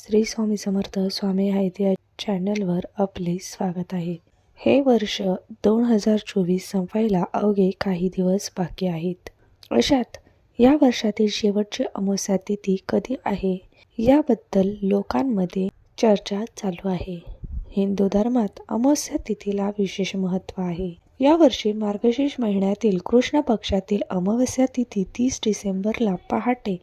श्री स्वामी समर्थ स्वामी आहेत या चॅनलवर आपले स्वागत आहे. हे वर्ष दोन हजार चोवीस संपायला अवघे काही दिवस बाकी आहेत. अशात या वर्षातील शेवटची अमावस्या तिथी कधी आहे? याबद्दल लोकांमध्ये चर्चा चालू आहे. हिंदू धर्मात अमावस्या तिथीला विशेष महत्त्व आहे. यावर्षी मार्गशीर्ष महिन्यातील कृष्ण पक्षातील अमावस्या तिथी तीस डिसेंबरला पहाटे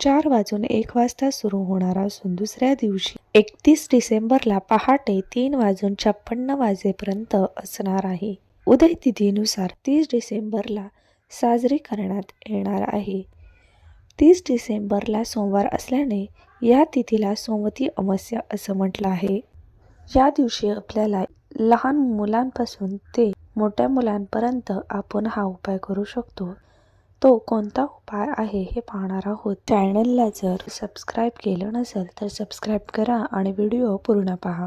चार वाजून एक वाजता सुरू होणार असून दुसऱ्या दिवशी एकतीस डिसेंबरला पहाटे तीन वाजून छप्पन्न वाजेपर्यंत असणार आहे. उदय तिथीनुसार तीस डिसेंबरला साजरी करण्यात येणार आहे. तीस डिसेंबरला सोमवार असल्याने या तिथीला सोमवती अमावस्या असं म्हटलं आहे. या दिवशी आपल्याला लहान मुलांपासून ते मोठ्या मुलांपर्यंत आपण हा उपाय करू शकतो. तो कोणता उपाय आहे हे पाहणार आहोत. चॅनलला जर सबस्क्राईब केलं नसेल तर सबस्क्राईब करा आणि व्हिडिओ पूर्ण पहा.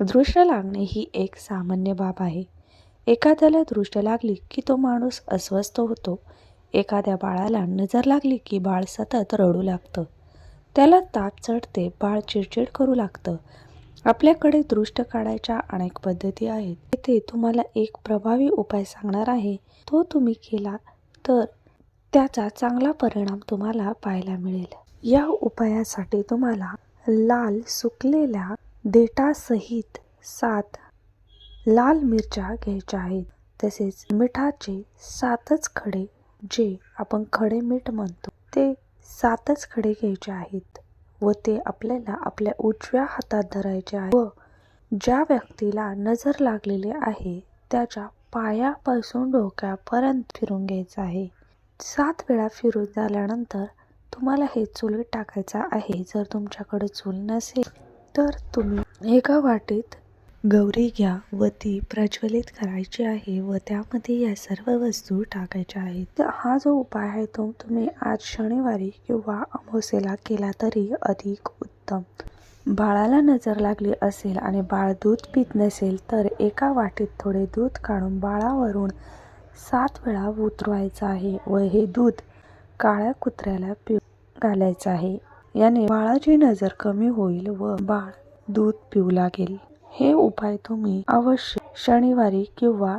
दृष्ट लागणे ही एक सामान्य बाब आहे. एखाद्याला दृष्ट लागली की तो माणूस अस्वस्थ होतो. एखाद्या बाळाला नजर लागली की बाळ सतत रडू लागतं. त्याला ताप चढते बाळ चिडचिड करू लागतं. आपल्याकडे दृष्ट काढायच्या अनेक पद्धती आहेत. तेथे तुम्हाला एक प्रभावी उपाय सांगणार आहे. तो तुम्ही केला तर त्याचा चांगला परिणाम तुम्हाला पाहायला मिळेल. या उपायासाठी तुम्हाला लाल सुकलेल्या देठासहित सात लाल मिरच्या घ्यायच्या आहेत. तसेच मिठाचे सातच खडे जे आपण खडे मीठ म्हणतो ते सातच खडे घ्यायचे आहेत व ते आपल्याला आपल्या उजव्या हातात धरायचे आहे व ज्या व्यक्तीला नजर लागलेली आहे त्याच्या पायापासून डोक्यापर्यंत फिरून घ्यायचं आहे. सात वेळा फिरून झाल्यानंतर तुम्हाला हे चुलीत टाकायचं आहे. जर तुमच्याकडे चूल नसेल तर तुम्ही एका वाटीत गौरी घ्या व ती प्रज्वलित करायची आहे व त्यामध्ये या सर्व वस्तू टाकायच्या आहेत. हा जो उपाय आहे तो तुम्ही आज शनिवारी किंवा अमावस्येला केला तरी अधिक उत्तम. बाळाला नजर लागली असेल आणि बाळ दूध पित नसेल तर एका वाटीत थोडे दूध काढून बाळावरून सात वेळा उतरवायचं आहे. व हे दूध काळ्या कुत्र्याला पिऊ घालायचं आहे. याने बाळाची नजर कमी होईल व बाळ दूध पिऊ लागेल. हे उपाय तुम्ही अवश्य शनिवारी किंवा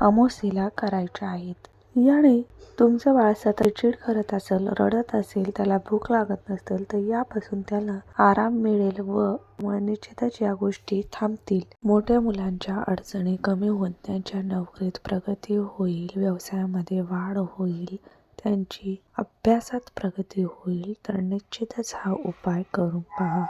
अमोसीला करायचे आहेत. याने तुमचं बाळ सतत चिड करत असेल रडत असेल त्याला भूक लागत नसेल तर यापासून त्याला आराम मिळेल व निश्चितच या गोष्टी थांबतील. मोठ्या मुलांच्या अडचणी कमी होऊन त्यांच्या नोकरीत प्रगती होईल व्यवसायामध्ये वाढ होईल त्यांची अभ्यासात प्रगती होईल तर निश्चितच हा उपाय करून पहा.